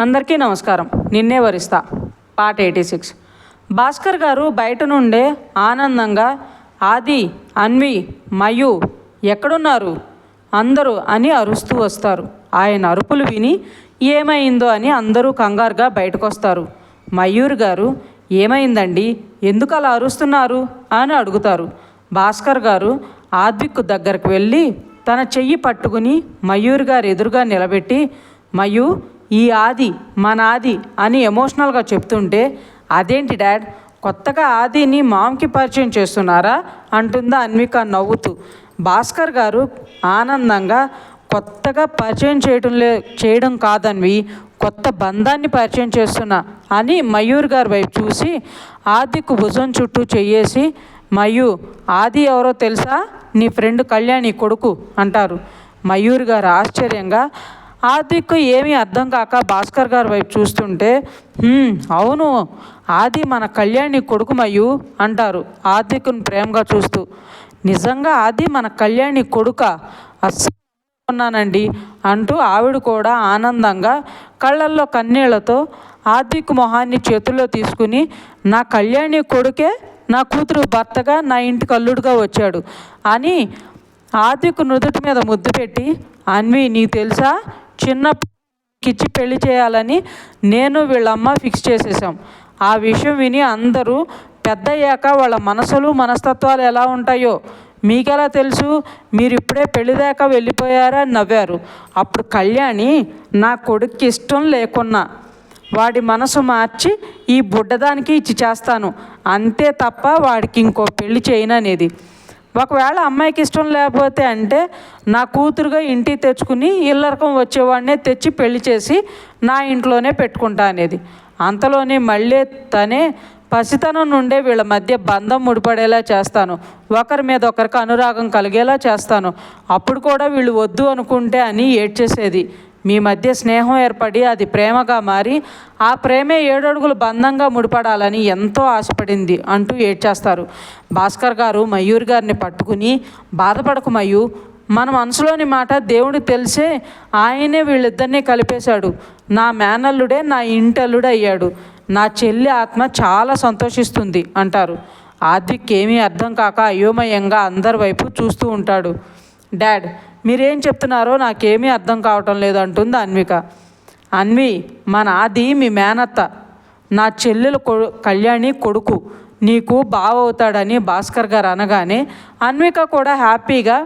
అందరికీ నమస్కారం. నిన్నే వరిస్తా. పాట ఎయిటీ సిక్స్. భాస్కర్ గారు బయట నుండే ఆనందంగా ఆది అన్వి మయు ఎక్కడున్నారు? అందరూ అని అరుస్తూ వస్తారు. ఆయన అరుపులు విని ఏమైందో అని అందరూ కంగారుగా బయటకు వస్తారు మయూర్ గారు ఏమైందండి? ఎందుకు అలా అరుస్తున్నారు? అని అడుగుతారు. భాస్కర్ గారు ఆద్విక్ దగ్గరకు వెళ్ళి తన చెయ్యి పట్టుకుని మయూర్ గారు ఎదురుగా నిలబెట్టి మయూ ఈ ఆది మన ఆది అని ఎమోషనల్గా చెప్తుంటే అదేంటి డాడ్? కొత్తగా ఆదిని మామ్కి పరిచయం చేస్తున్నారా? అంటుందా అన్విక నవ్వుతూ. భాస్కర్ గారు ఆనందంగా కొత్తగా పరిచయం చేయడం లే చేయడం కాదన్వి కొత్త బంధాన్ని పరిచయం చేస్తున్నా అని మయూర్ గారి వైపు చూసి ఆదికు భుజం చుట్టూ చెయ్యేసి మయూ ఆది ఎవరో తెలుసా? నీ ఫ్రెండ్ కళ్యాణి కొడుకు అంటారు. మయూర్ గారు ఆశ్చర్యంగా ఆదికు ఏమీ అర్థం కాక భాస్కర్ గారి వైపు చూస్తుంటే అవును ఆది మన కళ్యాణి కొడుకు మయ్యు అంటారు ఆదిక్కును ప్రేమగా చూస్తూ. నిజంగా ఆది మన కళ్యాణి కొడుక? అస్సలు ఉన్నానండి అంటూ ఆవిడ కూడా ఆనందంగా కళ్ళల్లో కన్నీళ్ళతో ఆదిక్ మొహాన్ని చేతుల్లో తీసుకుని నా కళ్యాణి కొడుకే నా కూతురు భర్తగా నా ఇంటికి అల్లుడుగా వచ్చాడు అని ఆదిక్ నుదుటి మీద ముద్దు పెట్టి అన్వి నీకు తెలుసా? చిన్న కిచ్చి పెళ్ళి చేయాలని నేను వీళ్ళమ్మ ఫిక్స్ చేసేసాం ఆ విషయం విని అందరూ పెద్దయ్యాక వాళ్ళ మనసులు మనస్తత్వాలు ఎలా ఉంటాయో మీకెలా తెలుసు? మీరు ఇప్పుడే పెళ్ళి దాకా వెళ్ళిపోయారా నవ్వారు. అప్పుడు కళ్యాణి నా కొడుక్కి ఇష్టం లేకున్నా వాడి మనసు మార్చి ఈ బుడ్డదానికి ఇచ్చి చేస్తాను. అంతే తప్ప వాడికి ఇంకో పెళ్ళి చేయననేది. ఒకవేళ అమ్మాయికి ఇష్టం లేకపోతే అంటే నా కూతురుగా ఇంటికి తెచ్చుకుని ఇల్లరకం వచ్చేవాడినే తెచ్చి పెళ్ళి చేసి నా ఇంట్లోనే పెట్టుకుంటా అనేది. అంతలోనే మళ్ళీ తనే పసితనం నుండే వీళ్ళ మధ్య బంధం ముడిపడేలా చేస్తాను. ఒకరి మీద ఒకరికి అనురాగం కలిగేలా చేస్తాను. అప్పుడు కూడా వీళ్ళు వద్దు అనుకుంటే అని ఏడ్చేసేది. మీ మధ్య స్నేహం ఏర్పడి అది ప్రేమగా మారి ఆ ప్రేమే ఏడడుగులు బంధంగా ముడిపడాలని ఎంతో ఆశపడింది అంటూ ఏడ్చేస్తారు. భాస్కర్ గారు మయూర్ గారిని పట్టుకుని బాధపడకు మయూ మన మనసులోని మాట దేవుడికి తెలిసే ఆయనే వీళ్ళిద్దరినీ కలిపేశాడు. నా మేనల్లుడే నా ఇంటల్లుడు అయ్యాడు. నా చెల్లి ఆత్మ చాలా సంతోషిస్తుంది అంటారు. ఆద్విక్ ఏమీ అర్థం కాక అయోమయంగా అందరి వైపు చూస్తూ ఉంటాడు. డాడ్ మీరేం చెప్తున్నారో నాకేమీ అర్థం కావటం లేదు అంటుంది అన్విక. అన్వి మన నాది మీ మేనత్త. నా చెల్లెలు కొడు కళ్యాణి కొడుకు. నీకు బావ అవుతాడని భాస్కర్ గారు అనగానే అన్విక కూడా హ్యాపీగా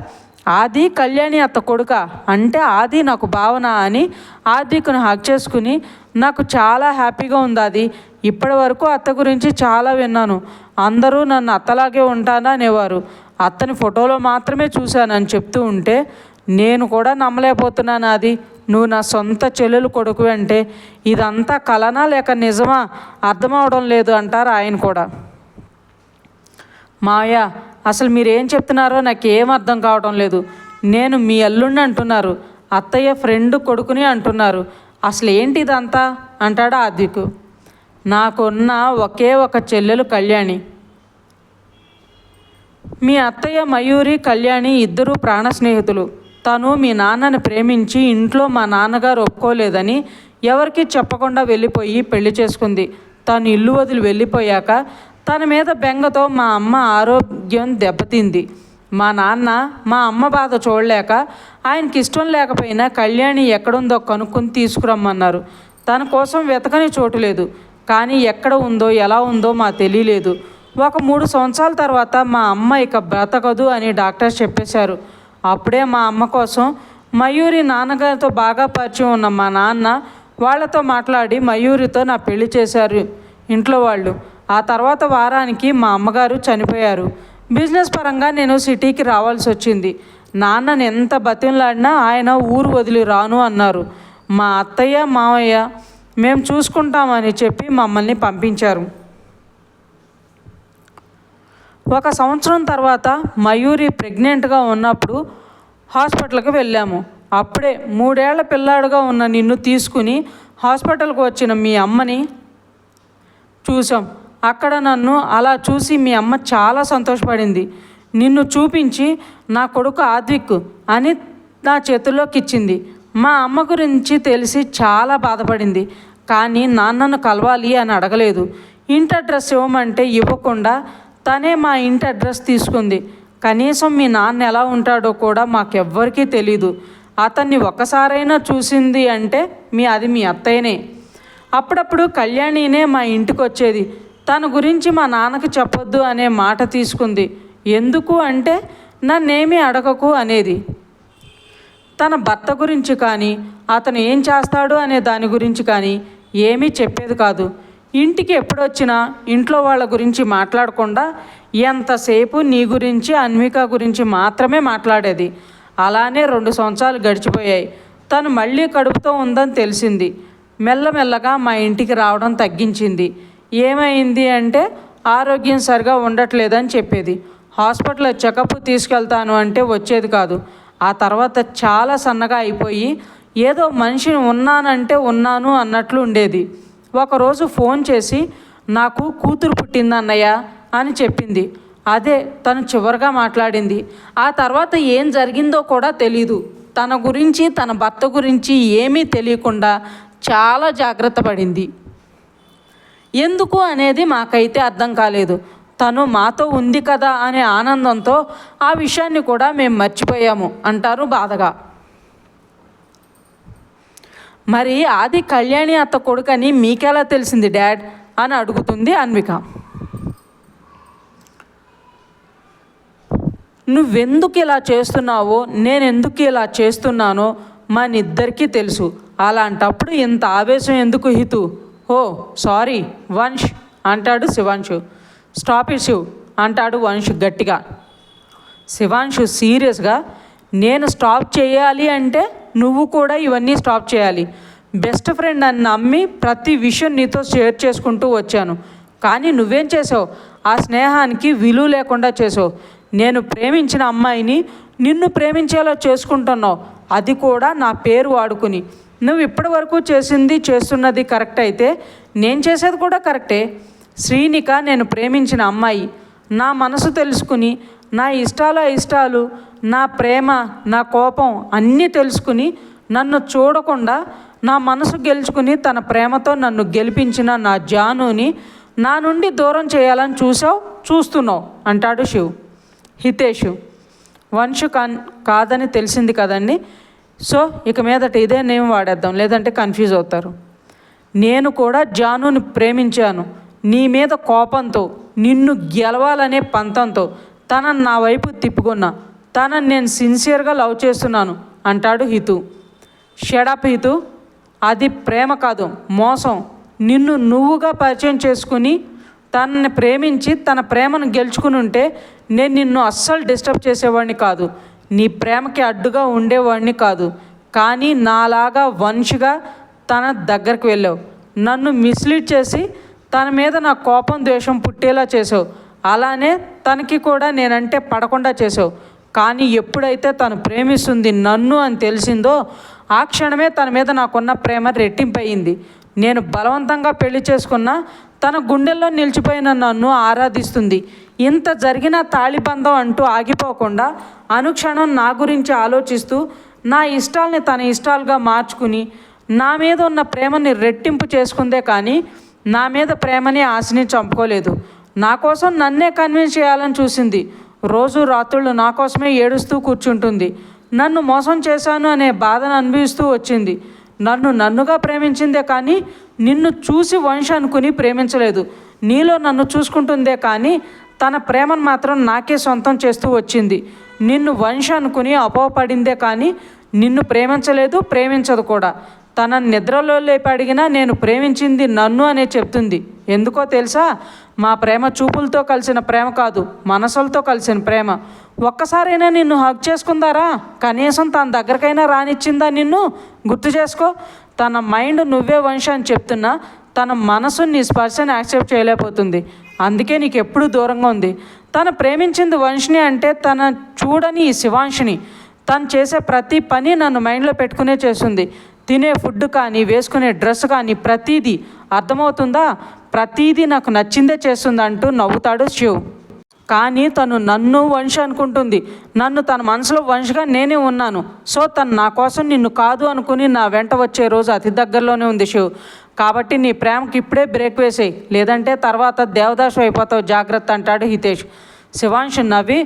ఆది కళ్యాణి అత్త కొడుక? అంటే ఆది నాకు భావన అని ఆదికుని హక్ చేసుకుని నాకు చాలా హ్యాపీగా ఉంది అది ఇప్పటి వరకు అత్త గురించి చాలా విన్నాను. అందరూ నన్ను అత్తలాగే ఉంటానా అనేవారు. అతని ఫోటోలో మాత్రమే చూశానని చెప్తూ ఉంటే నేను కూడా నమ్మలేకపోతున్నాను అది నువ్వు నా సొంత చెల్లెలు కొడుకు అంటే ఇదంతా కలనా లేక నిజమా? అర్థమవడం లేదు అంటారు ఆయన కూడా. మాయ అసలు మీరు ఏం చెప్తున్నారో నాకు ఏం అర్థం కావడం లేదు. నేను మీ అల్లుడిని అంటున్నారు. అత్తయ్య ఫ్రెండ్ కొడుకుని అంటున్నారు. అసలు ఏంటి ఇదంతా? అంటాడు ఆదికు. నాకున్న ఒకే ఒక చెల్లెలు కళ్యాణి. మీ అత్తయ్య మయూరి కళ్యాణి ఇద్దరూ ప్రాణ స్నేహితులు. తను మీ నాన్నని ప్రేమించి ఇంట్లో మా నాన్నగారు ఒప్పుకోలేదని ఎవరికీ చెప్పకుండా వెళ్ళిపోయి పెళ్ళి చేసుకుంది. తను ఇల్లు వదిలి వెళ్ళిపోయాక తన మీద బెంగతో మా అమ్మ ఆరోగ్యం దెబ్బతింది. మా నాన్న మా అమ్మ బాధ చూడలేక ఆయనకి ఇష్టం లేకపోయినా కళ్యాణి ఎక్కడుందో కనుక్కొని తీసుకురమ్మన్నారు. తన కోసం వెతకని చోటు లేదు. కానీ ఎక్కడ ఉందో ఎలా ఉందో మా తెలియలేదు. ఒక మూడు సంవత్సరాల తర్వాత మా అమ్మ ఇక బ్రతకదు అని డాక్టర్స్ చెప్పేశారు. అప్పుడే మా అమ్మ కోసం మయూరి నాన్నగారితో బాగా పరిచయం ఉన్న మా నాన్న వాళ్ళతో మాట్లాడి మయూరితో నా పెళ్ళి చేశారు ఇంట్లో వాళ్ళు. ఆ తర్వాత వారానికి మా అమ్మగారు చనిపోయారు. బిజినెస్ పరంగా నేను సిటీకి రావాల్సి వచ్చింది. నాన్నని ఎంత బతిమలాడినా ఆయన ఊరు వదిలి రాను అన్నారు. మా అత్తయ్య మావయ్య మేము చూసుకుంటామని చెప్పి మమ్మల్ని పంపించారు. ఒక సంవత్సరం తర్వాత మయూరి ప్రెగ్నెంట్గా ఉన్నప్పుడు హాస్పిటల్కి వెళ్ళాము. అప్పుడే మూడేళ్ళ పిల్లాడుగా ఉన్న నిన్ను తీసుకుని హాస్పిటల్కి వచ్చిన మీ అమ్మని చూసాం అక్కడ నన్ను అలా చూసి మీ అమ్మ చాలా సంతోషపడింది. నిన్ను చూపించి నా కొడుకు ఆద్విక్ అని నా చేతుల్లోకి ఇచ్చింది మా అమ్మ గురించి తెలిసి చాలా బాధపడింది. కానీ నాన్నను కలవాలి అని అడగలేదు. ఇంటి అడ్రస్ ఇవ్వమంటే ఇవ్వకుండా తనే మా ఇంటి అడ్రస్ తీసుకుంది. కనీసం మీ నాన్న ఎలా ఉంటాడో కూడా మాకెవ్వరికీ తెలీదు. అతన్ని ఒక్కసారైనా చూసింది అంటే మీ అది మీ అత్తయ్యనే. అప్పుడప్పుడు కళ్యాణినే మా ఇంటికి వచ్చేది తన గురించి మా నాన్నకి చెప్పొద్దు అనే మాట తీసుకుంది. ఎందుకు అంటే నన్నేమీ అడగకు అనేది. తన భర్త గురించి కానీ అతను ఏం చేస్తాడు అనే దాని గురించి కానీ ఏమీ చెప్పేది కాదు. ఇంటికి ఎప్పుడొచ్చినా ఇంట్లో వాళ్ళ గురించి మాట్లాడకుండా ఎంతసేపు నీ గురించి అన్విక గురించి మాత్రమే మాట్లాడేది. అలానే రెండు సంవత్సరాలు గడిచిపోయాయి. తను మళ్ళీ కడుపుతో ఉందని తెలిసింది. మెల్లమెల్లగా మా ఇంటికి రావడం తగ్గించింది. ఏమైంది అంటే ఆరోగ్యం సరిగా ఉండట్లేదని చెప్పేది. హాస్పిటల్ చెకప్ తీసుకెళ్తాను అంటే వచ్చేది కాదు. ఆ తర్వాత చాలా సన్నగా అయిపోయి ఏదో మనిషిని ఉన్నానంటే ఉన్నాను అన్నట్లు ఉండేది. ఒకరోజు ఫోన్ చేసి నాకు కూతురు పుట్టింది అన్నయ్య అని చెప్పింది. అదే తను చివరిగా మాట్లాడింది. ఆ తర్వాత ఏం జరిగిందో కూడా తెలీదు. తన గురించి తన భర్త గురించి ఏమీ తెలియకుండా చాలా జాగ్రత్త పడింది. ఎందుకు అనేది మాకైతే అర్థం కాలేదు. తను మాతో ఉంది కదా అనే ఆనందంతో ఆ విషయాన్ని కూడా మేము మర్చిపోయాము అంటారు బాధగా. మరి ఆది కళ్యాణి అత్త కొడుకని మీకెలా తెలిసింది డాడ్? అని అడుగుతుంది అన్విక. నువ్వెందుకు ఇలా చేస్తున్నావో నేను ఎందుకు ఇలా చేస్తున్నానో మనిద్దరికీ తెలుసు. అలాంటప్పుడు ఇంత ఆవేశం ఎందుకు హితు? ఓ సారీ వంశ్ అంటాడు శివాంశు. స్టాప్ ఇట్ శివ్ అంటాడు వంశ్ గట్టిగా. శివాంశు సీరియస్గా నేను స్టాప్ చేయాలి అంటే నువ్వు కూడా ఇవన్నీ స్టాప్ చేయాలి. బెస్ట్ ఫ్రెండ్ అని నమ్మి ప్రతి విషయం నీతో షేర్ చేసుకుంటూ వచ్చాను. కానీ నువ్వేం చేసావు? ఆ స్నేహానికి విలువ లేకుండా చేసావు. నేను ప్రేమించిన అమ్మాయిని నిన్ను ప్రేమించేలా చేసుకుంటున్నావు. అది కూడా నా పేరు వాడుకుని. నువ్వు ఇప్పటి వరకు చేసింది చేస్తున్నది కరెక్ట్ అయితే నేను చేసేది కూడా కరెక్టే శ్రీనిక నేను ప్రేమించిన అమ్మాయి. నా మనసు తెలుసుకుని నా ఇష్టాల ఇష్టాలు నా ప్రేమ నా కోపం అన్నీ తెలుసుకుని నన్ను చూడకుండా నా మనసు గెలుచుకుని తన ప్రేమతో నన్ను గెలిపించిన నా జానుని నా నుండి దూరం చేయాలని చూసావు చూస్తున్నావు అంటాడు శివ్. హితేషు వంశు కన్ కాదని తెలిసింది కదండి. సో ఇక మీదట ఇదే నేమ్ వాడేద్దాం లేదంటే కన్ఫ్యూజ్ అవుతారు. నేను కూడా జానుని ప్రేమించాను. నీ మీద కోపంతో నిన్ను గెలవాలనే పంతంతో తనను నా వైపు తిప్పుకున్నా. తనను నేను సిన్సియర్గా లవ్ చేస్తున్నాను అంటాడు హితు. షడప్ హితు. అది ప్రేమ కాదు మోసం. నిన్ను నువ్వుగా పరిచయం చేసుకుని తనని ప్రేమించి తన ప్రేమను గెలుచుకుని ఉంటే నేను నిన్ను అస్సలు డిస్టర్బ్ చేసేవాడిని కాదు. నీ ప్రేమకి అడ్డుగా ఉండేవాడిని కాదు. కానీ నాలాగా వంశగా తన దగ్గరికి వెళ్ళావు. నన్ను మిస్లీడ్ చేసి తన మీద నా కోపం ద్వేషం పుట్టేలా చేసావు. అలానే తనకి కూడా నేనంటే పడకుండా చేసావు కానీ ఎప్పుడైతే తను ప్రేమిస్తుంది నన్ను అని తెలిసిందో ఆ క్షణమే తన మీద నాకున్న ప్రేమ రెట్టింపయింది. నేను బలవంతంగా పెళ్ళి చేసుకున్న తన గుండెల్లో నిలిచిపోయిన నన్ను ఆరాధిస్తుంది. ఇంత జరిగిన తాళిబంధం అంటూ ఆగిపోకుండా అనుక్షణం నా గురించి ఆలోచిస్తూ నా ఇష్టాల్ని తన ఇష్టాలుగా మార్చుకుని నా మీద ఉన్న ప్రేమని రెట్టింపు చేసుకుందే కానీ నా మీద ప్రేమని ఆశని చంపుకోలేదు. నా కోసం నన్నే కన్విన్స్ చేయాలని చూసింది. రోజు రాత్రుళ్ళు నా కోసమే ఏడుస్తూ కూర్చుంటుంది. నన్ను మోసం చేశాను అనే బాధను అనుభవిస్తూ వచ్చింది. నన్ను నన్నుగా ప్రేమించిందే కానీ నిన్ను చూసి వంశ అనుకుని ప్రేమించలేదు. నీలో నన్ను చూసుకుంటుందే కానీ తన ప్రేమను మాత్రం నాకే సొంతం చేస్తూ వచ్చింది. నిన్ను వంశ అనుకుని అపోపడిందే కానీ నిన్ను ప్రేమించలేదు ప్రేమించదు కూడా. తన నిద్రలో లేపి అడిగినా నేను ప్రేమించింది నన్ను అనే చెప్తుంది. ఎందుకో తెలుసా? మా ప్రేమ చూపులతో కలిసిన ప్రేమ కాదు మనసులతో కలిసిన ప్రేమ. ఒక్కసారైనా నిన్ను హక్ చేసుకుందారా? కనీసం తన దగ్గరకైనా రానిచ్చిందా నిన్ను? గుర్తు చేసుకో తన మైండ్ నువ్వే వంశ అని చెప్తున్నా తన మనసు నీ స్పర్శని యాక్సెప్ట్ చేయలేకపోతుంది. అందుకే నీకు ఎప్పుడు దూరంగా ఉంది. తను ప్రేమించింది వంశిని అంటే తన చూడని ఈ శివాంశిని. తను చేసే ప్రతి పని నన్ను మైండ్లో పెట్టుకునే చేస్తుంది. తినే ఫుడ్ కానీ వేసుకునే డ్రెస్ కానీ ప్రతీదీ అర్థమవుతుందా? ప్రతీదీ నాకు నచ్చిందే చేస్తుంది అంటూ నవ్వుతాడు శివ్. కానీ తను నన్ను వంశ అనుకుంటుంది. నన్ను తన మనసులో వంశగా నేనే ఉన్నాను. సో తను నా కోసం నిన్ను కాదు అనుకుని నా వెంట వచ్చే రోజు అతి దగ్గరలోనే ఉంది శివ్. కాబట్టి నీ ప్రేమకి ఇప్పుడే బ్రేక్ వేసేయి. లేదంటే తర్వాత దేవదాసు అయిపోతావు జాగ్రత్త అంటాడు హితేష్. శివాంశు నవ్వి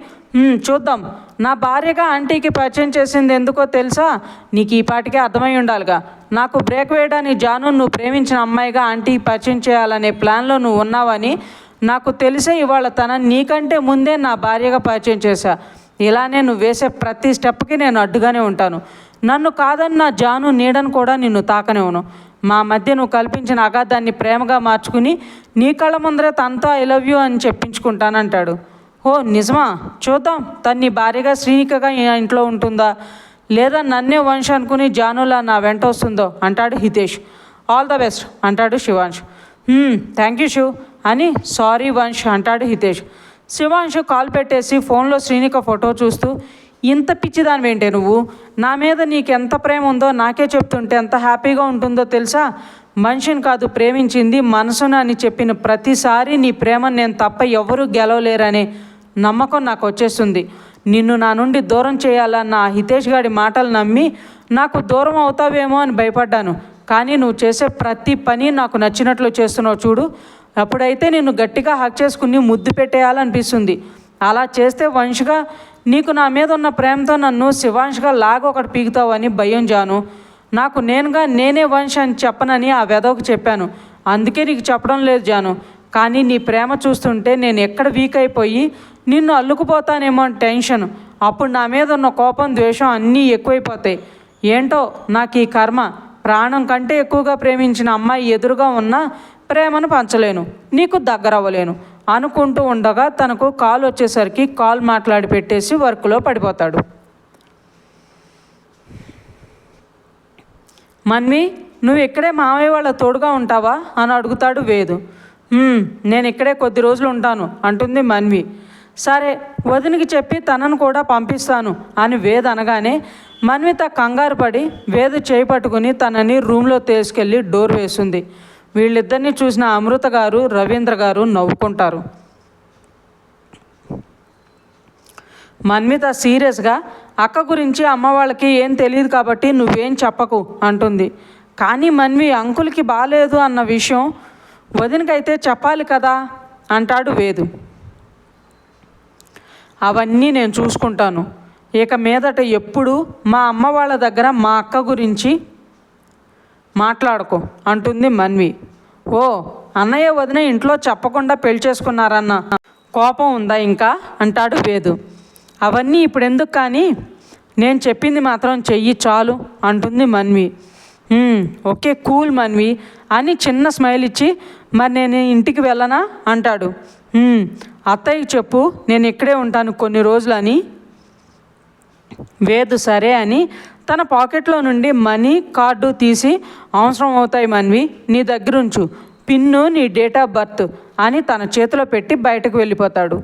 చూద్దాం. నా భార్యగా ఆంటీకి పరిచయం చేసింది ఎందుకో తెలుసా? నీకు ఈ పాటికే అర్థమై ఉండాలిగా. నాకు బ్రేక్ వేయడానికి జాను నువ్వు ప్రేమించిన అమ్మాయిగా ఆంటీకి పరిచయం చేయాలనే ప్లాన్లో నువ్వు ఉన్నావని నాకు తెలిసే ఇవాళ తన నీకంటే ముందే నా భార్యగా పరిచయం చేశా. ఇలానే నువ్వు వేసే ప్రతి స్టెప్కి నేను అడ్డుగానే ఉంటాను. నన్ను కాదని నా జాను నీడను కూడా నిన్ను తాకనివ్వను. మా మధ్య నువ్వు కల్పించిన అగాధాన్ని ప్రేమగా మార్చుకుని నీ కళ్ళ ముందరే తనతో ఐ లవ్ యూ అని చెప్పించుకుంటానంటాడు. ఓ నిజమా? చూద్దాం. తను నీ భార్యగా శ్రీనికగా ఇంట్లో ఉంటుందా? లేదా నన్నే వంశ అనుకుని జానులా నా వెంట వస్తుందో? అంటాడు హితేష్. ఆల్ ద బెస్ట్ అంటాడు శివాంష్ థ్యాంక్ యూ శివ్. అని సారీ వంశ్ అంటాడు హితేష్. శివాంష్ కాల్ పెట్టేసి ఫోన్లో శ్రీనిక ఫోటో చూస్తూ ఇంత పిచ్చిదానివేంటే నువ్వు? నా మీద నీకు ఎంత ప్రేమ ఉందో నాకే చెప్తుంటే ఎంత హ్యాపీగా ఉంటుందో తెలుసా? మనిషిని కాదు ప్రేమించింది మనసును అని చెప్పిన ప్రతిసారి నీ ప్రేమను నేను తప్ప ఎవరూ గెలవలేరనే. నమ్మకం నాకు వచ్చేస్తుంది. నిన్ను నా నుండి దూరం చేయాలన్న హితేష్ గారి మాటలు నమ్మి నాకు దూరం అవుతావేమో అని భయపడ్డాను. కానీ నువ్వు చేసే ప్రతి పని నాకు నచ్చినట్లు చేస్తున్నావు చూడు. అప్పుడైతే నిన్ను గట్టిగా హక్ చేసుకుని ముద్దు పెట్టేయాలనిపిస్తుంది. అలా చేస్తే వంశగా నీకు నా మీద ఉన్న ప్రేమతో నన్ను శివాంష్గా లాగ ఒకటి పీకుతావని భయం జాను. నాకు నేనుగా నేనే వంశ అని చెప్పనని ఆ వెదవకు చెప్పాను. అందుకే నీకు చెప్పడం లేదు జాను. కానీ నీ ప్రేమ చూస్తుంటే నేను ఎక్కడ వీక్ అయిపోయి నిన్ను అల్లుకుపోతానేమో అని టెన్షన్ అప్పుడు నా మీద ఉన్న కోపం ద్వేషం అన్నీ ఎక్కువైపోతాయి. ఏంటో నాకు ఈ కర్మ. ప్రాణం కంటే ఎక్కువగా ప్రేమించిన అమ్మాయి ఎదురుగా ఉన్న ప్రేమను పంచలేను. నీకు దగ్గర అవ్వలేను. అనుకుంటూ ఉండగా తనకు కాల్ వచ్చేసరికి కాల్ మాట్లాడి పెట్టేసి వర్క్లో పడిపోతాడు. మన్వి నువ్వు ఇక్కడే మామయ్య వాళ్ళ తోడుగా ఉంటావా? అని అడుగుతాడు వేదు. నేను ఇక్కడే కొద్ది రోజులు ఉంటాను అంటుంది మన్వి. సరే వదినికి చెప్పి తనను కూడా పంపిస్తాను అని వేద్ అనగానే మన్విత కంగారు పడి వేద చేయి పట్టుకుని తనని రూమ్లో తీసుకెళ్ళి డోర్ వేసింది. వీళ్ళిద్దరిని చూసిన అమృత గారు రవీంద్ర గారు నవ్వుకుంటారు. మన్విత సీరియస్గా అక్క గురించి అమ్మ వాళ్ళకి ఏం తెలియదు కాబట్టి నువ్వేం చెప్పకు అంటుంది. కానీ మన్వి అంకుల్కి బాగాలేదు అన్న విషయం వదినకైతే చెప్పాలి కదా అంటాడు వేదు. అవన్నీ నేను చూసుకుంటాను. ఇక మీదట ఎప్పుడు మా అమ్మ వాళ్ళ దగ్గర మా అక్క గురించి మాట్లాడుకో అంటుంది మన్వి. ఓ అన్నయ్య వదిన ఇంట్లో చెప్పకుండా పెళ్ళి చేసుకున్నారన్న కోపం ఉందా ఇంకా అంటాడు వేదు. అవన్నీ ఇప్పుడెందుకు కానీ నేను చెప్పింది మాత్రం చెయ్యి చాలు అంటుంది మన్వి. ఓకే కూల్ మన్వి అని చిన్న స్మైల్ ఇచ్చి మరి నేను ఇంటికి వెళ్ళనా? అంటాడు. అత్తయ్య చెప్పు నేను ఇక్కడే ఉంటాను కొన్ని రోజులని వేదు సరే అని. తన పాకెట్లో నుండి మనీ కార్డు తీసి అవసరం అవుతాయి మన్వి నీ దగ్గర ఉంచు పిన్ను నీ డేట్ ఆఫ్ బర్త్ అని తన చేతిలో పెట్టి బయటకు వెళ్ళిపోతాడు.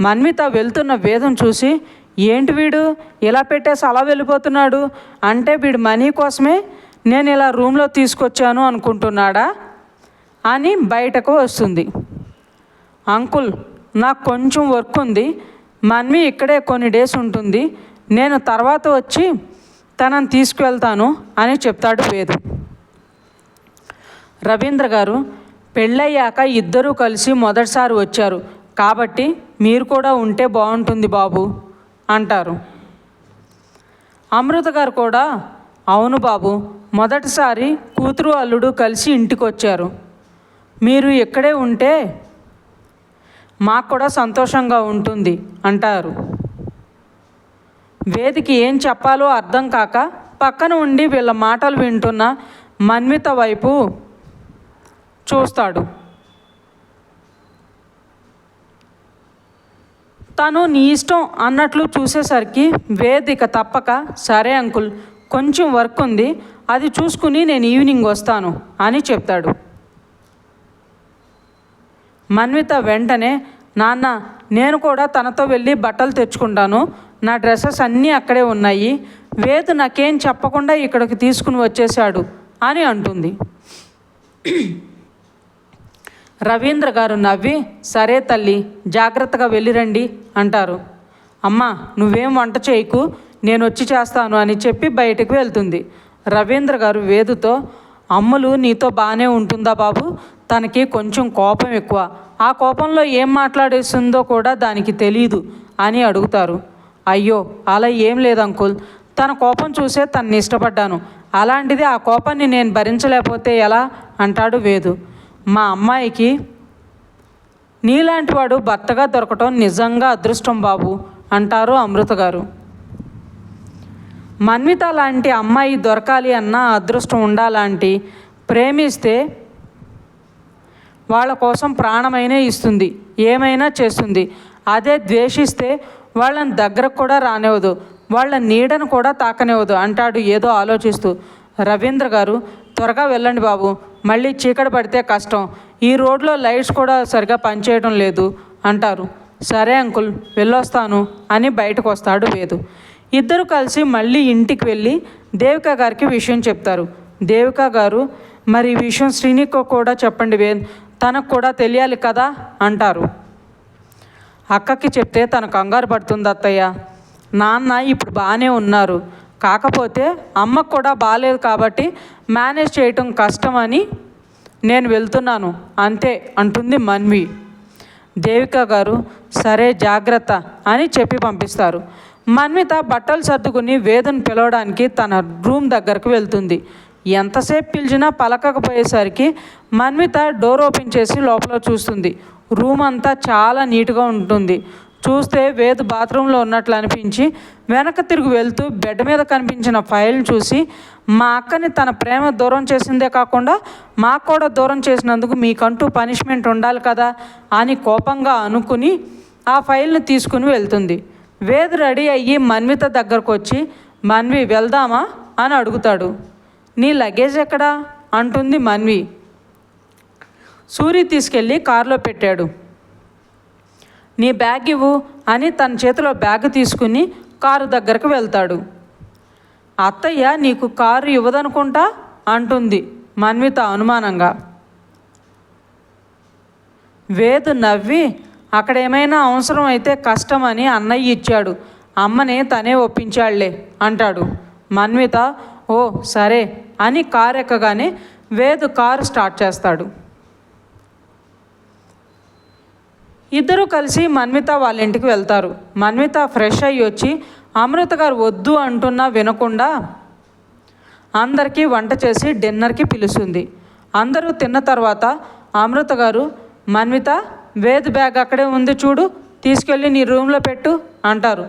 మన్విత వెళ్తున్న వేదం చూసి ఏంటి వీడు? ఇలా పెట్టేసి అలా వెళ్ళిపోతున్నాడు? అంటే వీడు మనీ కోసమే నేను ఇలా రూమ్లో తీసుకొచ్చాను అనుకుంటున్నాడా? అని బయటకు వస్తుంది. అంకుల్ నాకు కొంచెం వర్క్ ఉంది. మన్వి ఇక్కడే కొన్ని డేస్ ఉంటుంది. నేను తర్వాత వచ్చి తనని తీసుకువెళ్తాను అని చెప్తాడు వేదు. రవీంద్ర గారు పెళ్ళయ్యాక ఇద్దరూ కలిసి మొదటిసారి వచ్చారు. కాబట్టి మీరు కూడా ఉంటే బాగుంటుంది బాబు అంటారు. అమృత గారు కూడా అవును బాబు మొదటిసారి కూతురు అల్లుడు కలిసి ఇంటికి వచ్చారు మీరు ఇక్కడే ఉంటే మాకు కూడా సంతోషంగా ఉంటుంది అంటారు. వేదికి ఏం చెప్పాలో అర్థం కాక పక్కన ఉండి వీళ్ళ మాటలు వింటున్న మన్విత వైపు చూస్తాడు. తను నీ ఇష్టం అన్నట్లు చూసేసరికి వేదిక తప్పక సరే అంకుల్ కొంచెం వర్క్ ఉంది అది చూసుకుని నేను ఈవినింగ్ వస్తాను అని చెప్తాడు. మన్విత వెంటనే నాన్న నేను కూడా తనతో వెళ్ళి బట్టలు తెచ్చుకుంటాను. నా డ్రెస్సెస్ అన్నీ అక్కడే ఉన్నాయి. వేదు నాకేం చెప్పకుండా ఇక్కడికి తీసుకుని వచ్చేసాడు అని అంటుంది. రవీంద్ర గారు నవ్వి సరే తల్లి జాగ్రత్తగా వెళ్ళిరండి అంటారు. అమ్మ నువ్వేం వంట చేయకు. నేను వచ్చి చేస్తాను అని చెప్పి బయటకు వెళ్తుంది. రవీంద్ర గారు వేదుతో అమ్మలు నీతో బాగానే ఉంటుందా బాబు? తనకి కొంచెం కోపం ఎక్కువ. ఆ కోపంలో ఏం మాట్లాడేస్తుందో కూడా దానికి తెలియదు అని అడుగుతారు. అయ్యో అలా ఏం లేదు అంకుల్. తన కోపం చూసే తన్ని ఇష్టపడ్డాను. అలాంటిది ఆ కోపాన్ని నేను భరించలేకపోతే ఎలా? అంటాడు వేదు. మా అమ్మాయికి నీలాంటి వాడు భర్తగా దొరకటం నిజంగా అదృష్టం బాబు అంటారు అమృత గారు. మన్విత లాంటి అమ్మాయి దొరకాలి అన్న అదృష్టం ఉండాలంటి ప్రేమిస్తే వాళ్ళ కోసం ప్రాణమైనా ఇస్తుంది ఏమైనా చేస్తుంది. అదే ద్వేషిస్తే వాళ్ళని దగ్గరకు కూడా రానివ్వదు వాళ్ళ నీడను కూడా తాకనివ్వదు అంటాడు ఏదో ఆలోచిస్తూ. రవీంద్ర గారు త్వరగా వెళ్ళండి బాబు మళ్ళీ చీకటి పడితే కష్టం ఈ రోడ్లో లైట్స్ కూడా సరిగా పనిచేయడం లేదు అంటారు. సరే అంకుల్ వెళ్ళొస్తాను అని బయటకు వస్తాడు వేదు. ఇద్దరు కలిసి మళ్ళీ ఇంటికి వెళ్ళి దేవిక గారికి విషయం చెప్తారు. దేవిక గారు మరి ఈ విషయం శ్రీనికో కూడా చెప్పండి వే తనకు కూడా తెలియాలి కదా? అంటారు. అక్కకి చెప్తే తన కంగారు పడుతుంది అత్తయ్య. నాన్న ఇప్పుడు బాగానే ఉన్నారు. కాకపోతే అమ్మకు కూడా బాగాలేదు కాబట్టి మేనేజ్ చేయటం కష్టమని నేను వెళ్తున్నాను. అంతే అంటుంది మన్వి. దేవిక గారు సరే జాగ్రత్త అని చెప్పి పంపిస్తారు. మన్విత బట్టలు సర్దుకుని వేదను పిలవడానికి తన రూమ్ దగ్గరకు వెళ్తుంది. ఎంతసేపు పిలిచినా పలకకపోయేసరికి మన్విత డోర్ ఓపెన్ చేసి లోపల చూస్తుంది. రూమ్ అంతా చాలా నీట్గా ఉంటుంది. చూస్తే వేద్ బాత్రూంలో ఉన్నట్లు అనిపించి వెనక తిరిగి వెళ్తూ బెడ్ మీద కనిపించిన ఫైల్ చూసి మా అక్కని తన ప్రేమ దూరం చేసిందే కాకుండా మాకు కూడా దూరం చేసినందుకు మీకంటూ పనిష్మెంట్ ఉండాలి కదా? అని కోపంగా అనుకుని ఆ ఫైల్ని తీసుకుని వెళ్తుంది. వేద్ రెడీ అయ్యి మన్విత దగ్గరకు వచ్చి మన్వి వెళ్దామా? అని అడుగుతాడు. నీ లగేజ్ ఎక్కడా? అంటుంది మన్వి. సూరి తీసుకెళ్ళి కారులో పెట్టాడు. నీ బ్యాగ్ ఇవ్వు అని తన చేతిలో బ్యాగ్ తీసుకుని కారు దగ్గరకు వెళ్తాడు. అత్తయ్య నీకు కారు ఇవ్వదనుకుంటా? అంటుంది మన్విత అనుమానంగా. వేదు నవ్వి అక్కడ ఏమైనా అవసరం అయితే కష్టమని అన్నయ్య ఇచ్చాడు. అమ్మని తనే ఒప్పించాళ్ళే అంటాడు. మన్విత ఓ సరే అని కారు ఎక్కగానే వేదు కారు స్టార్ట్ చేస్తాడు. ఇద్దరూ కలిసి మన్విత వాళ్ళ ఇంటికి వెళ్తారు. మన్విత ఫ్రెష్ అయ్యి వచ్చి అమృత గారు వద్దు అంటున్నా వినకుండా అందరికీ వంట చేసి డిన్నర్కి పిలుస్తుంది. అందరూ తిన్న తర్వాత అమృత గారు మన్విత వేద్ బ్యాగ్ అక్కడే ఉంది చూడు తీసుకెళ్ళి నీ రూమ్లో పెట్టు అంటారు.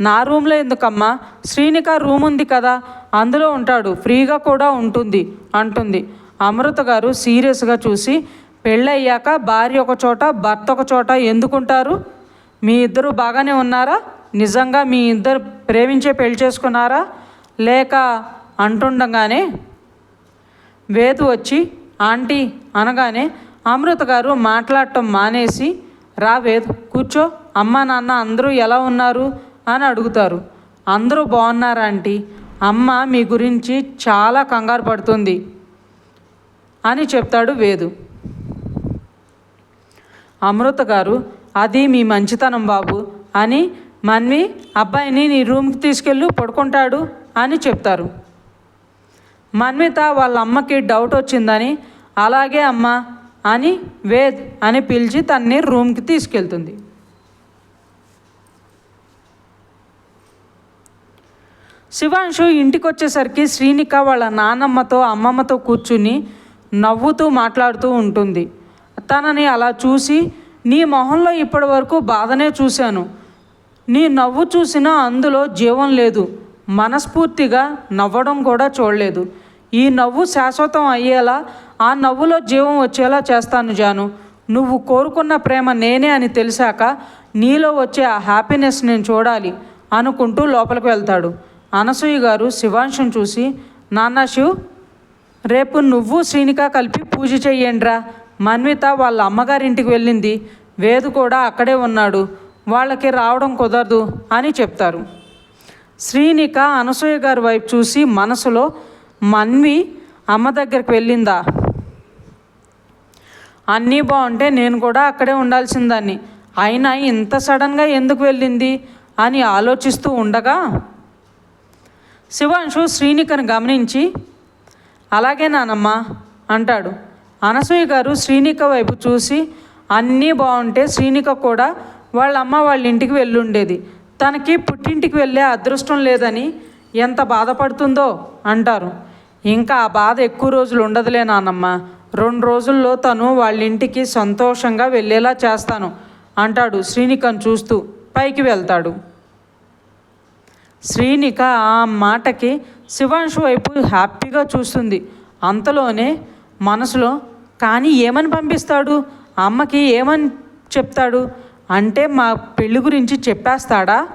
నా రూమ్లో ఎందుకమ్మా? శ్రీనిక రూమ్ ఉంది కదా అందులో ఉంటాడు ఫ్రీగా కూడా ఉంటుంది అంటుంది. అమృత గారు సీరియస్గా చూసి పెళ్ళయ్యాక భార్య ఒక చోట భర్త ఒక చోట ఎందుకుంటారు? మీ ఇద్దరు బాగానే ఉన్నారా? నిజంగా మీ ఇద్దరు ప్రేమించే పెళ్ళి చేసుకున్నారా? లేక అంటుండగానే వేదు వచ్చి ఆంటీ అనగానే అమృత గారు మాట్లాడటం మానేసి రావేద్ కూర్చో. అమ్మ నాన్న అందరూ ఎలా ఉన్నారు? అని అడుగుతారు. అందరూ బాగున్నారా ఆంటీ? అమ్మ మీ గురించి చాలా కంగారు పడుతుంది అని చెప్తాడు వేదు. అమృత గారు అది మీ మంచితనం బాబు అని మన్వి అబ్బాయిని నీ రూమ్కి తీసుకెళ్ళు పడుకుంటాడు అని చెప్తారు. మన్విత వాళ్ళ అమ్మకి డౌట్ వచ్చిందని అలాగే అమ్మ అని వేద్ అని పిలిచి తన్ని రూమ్కి తీసుకెళ్తుంది. శివాంశు ఇంటికి వచ్చేసరికి శ్రీనిక వాళ్ళ నాన్నమ్మతో అమ్మమ్మతో కూర్చుని నవ్వుతూ మాట్లాడుతూ ఉంటుంది. తనని అలా చూసి నీ మొహంలో ఇప్పటి వరకు బాధనే చూశాను. నీ నవ్వు చూసినా అందులో జీవం లేదు. మనస్ఫూర్తిగా నవ్వడం కూడా చూడలేదు. ఈ నవ్వు శాశ్వతం అయ్యేలా ఆ నవ్వులో జీవం వచ్చేలా చేస్తాను జాను. నువ్వు కోరుకున్న ప్రేమ నేనే అని తెలిసాక నీలో వచ్చే ఆ హ్యాపీనెస్ నేను చూడాలి అనుకుంటూ లోపలికి వెళ్తాడు. అనసూయ గారు శివాంశుని చూసి నాన్న శివ్ రేపు నువ్వు శ్రీనిక కలిపి పూజ చెయ్యండిరా. మన్విత వాళ్ళ అమ్మగారింటికి వెళ్ళింది. వేదు కూడా అక్కడే ఉన్నాడు. వాళ్ళకి రావడం కుదరదు అని చెప్తారు. శ్రీనిక అనసూయ గారి వైపు చూసి మనసులో మన్వి అమ్మ దగ్గరికి వెళ్ళిందా? అన్నీ బాగుంటే నేను కూడా అక్కడే ఉండాల్సిందాన్ని. అయినా ఇంత సడన్గా ఎందుకు వెళ్ళింది? అని ఆలోచిస్తూ ఉండగా శివాంశు శ్రీనికను గమనించి అలాగే నానమ్మ అంటాడు. అనసూయ గారు శ్రీనిక వైపు చూసి అన్నీ బాగుంటే శ్రీనిక కూడా వాళ్ళ అమ్మ వాళ్ళ ఇంటికి వెళ్ళుండేది. తనకి పుట్టింటికి వెళ్ళే అదృష్టం లేదని ఎంత బాధపడుతుందో అంటారు. ఇంకా ఆ బాధ ఎక్కువ రోజులు ఉండదులే నానమ్మ రెండు రోజుల్లో తను వాళ్ళ ఇంటికి సంతోషంగా వెళ్ళేలా చేస్తాను అంటాడు శ్రీనికను చూస్తూ. పైకి వెళ్తాడు. శ్రీనిక ఆ మాటకి శివాంశు వైపు హ్యాపీగా చూస్తుంది. అంతలోనే మనసులో కానీ ఏమని పంపిస్తాడు? అమ్మకి ఏమని చెప్తాడు? అంటే మా పెళ్ళి గురించి చెప్పేస్తాడా?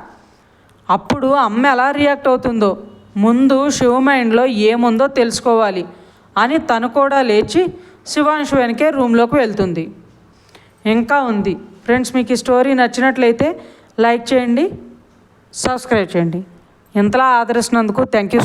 అప్పుడు అమ్మ ఎలా రియాక్ట్ అవుతుందో ముందు శివ మైండ్లో ఏముందో తెలుసుకోవాలి అని తను కూడా లేచి శివాంశు వెనకే రూమ్లోకి వెళ్తుంది. ఇంకా ఉంది. ఫ్రెండ్స్ మీకు ఈ స్టోరీ నచ్చినట్లయితే లైక్ చేయండి సబ్స్క్రైబ్ చేయండి. ఇంతలా ఆదరిస్తున్నందుకు థ్యాంక్ యూ.